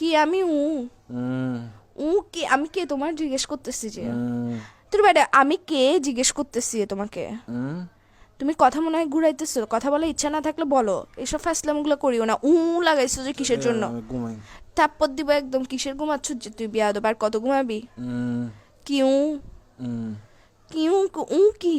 কি আমি উ? উ কি? আমি কে তোমার জিজ্ঞেস করতেছি যে? তোর বাইরে আমি কে জিজ্ঞেস করতেছি তোমাকে? তুমি কথা মনে হয় ঘুরাইতেছো কথা বলার ইচ্ছা না থাকলে বলো। এসব ফ্যাসলামগুলো করিও না। উ লাগাইছো যে কিসের জন্য? আমি দিব একদম কিসের ঘুমাচ্ছ? যে তুই বিয়া দেবার কত ঘুমাবি? হুম। কি উ? কি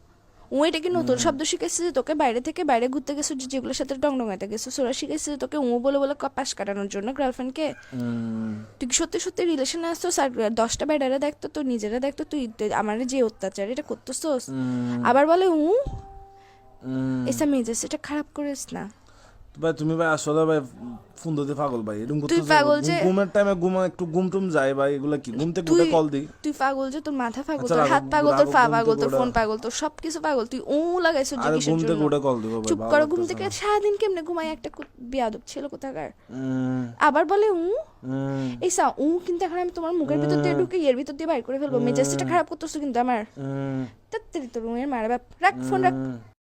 উ এটা কি নতুন শব্দ শিখেছে যে তোকে বাইরে থেকে বাইরে ঘুরতে গেছো যে যেগুলোর সাথে ডং ডঙাতে গেছো সোরা শিখেছে যে তোকে ও বলে বলে পাশ কাটানোর জন্য গার্লফ্রেন্ডকে তুই কি সত্যি সত্যি রিলেশনে আসতো আর দশটা বেডারা দেখতো তো নিজেরা দেখতো তুই আমার যে অত্যাচার এটা করতেছোস? হুম। আবার বলে উ এসা মেজাজ এটা খারাপ করিস না। ভাই তুমি ভাই আসলে ভাই ফোন দিতে পাগল ভাই এরকম করতেছো পাগল যে- ঘুমের টাইমে ঘুম একটু ঘুম টুম যায় ভাই এগুলা কি? ঘুম থেকে উঠে কল দিই। তুই পাগল যে তোর মাথা পাগল আচ্ছা, তোর হাত পাগল তোর পা পাগল তোর ফোন পাগল তোর সব কিছু পাগল তুই উ লাগাইছো যে ঘুম থেকে উঠে কল দিব ভাই চুপ করো ঘুম থেকে সারাদিন কেমনে ঘুমাই একটা বিয়াদব ছিল কোথাকার? আবার বলে উ এই সা উ কিন্তু এখন আমি তোমার মুখের ভিতর দিয়ে ঢুকে এর ভিতর দিয়ে বাইর করে ফেলব। মেজাজটা খারাপ করতেছো কিন্তু আমার? তাড়াতাড়ি তোর রুমের মারা বাপ রাখ ফোন রাখ।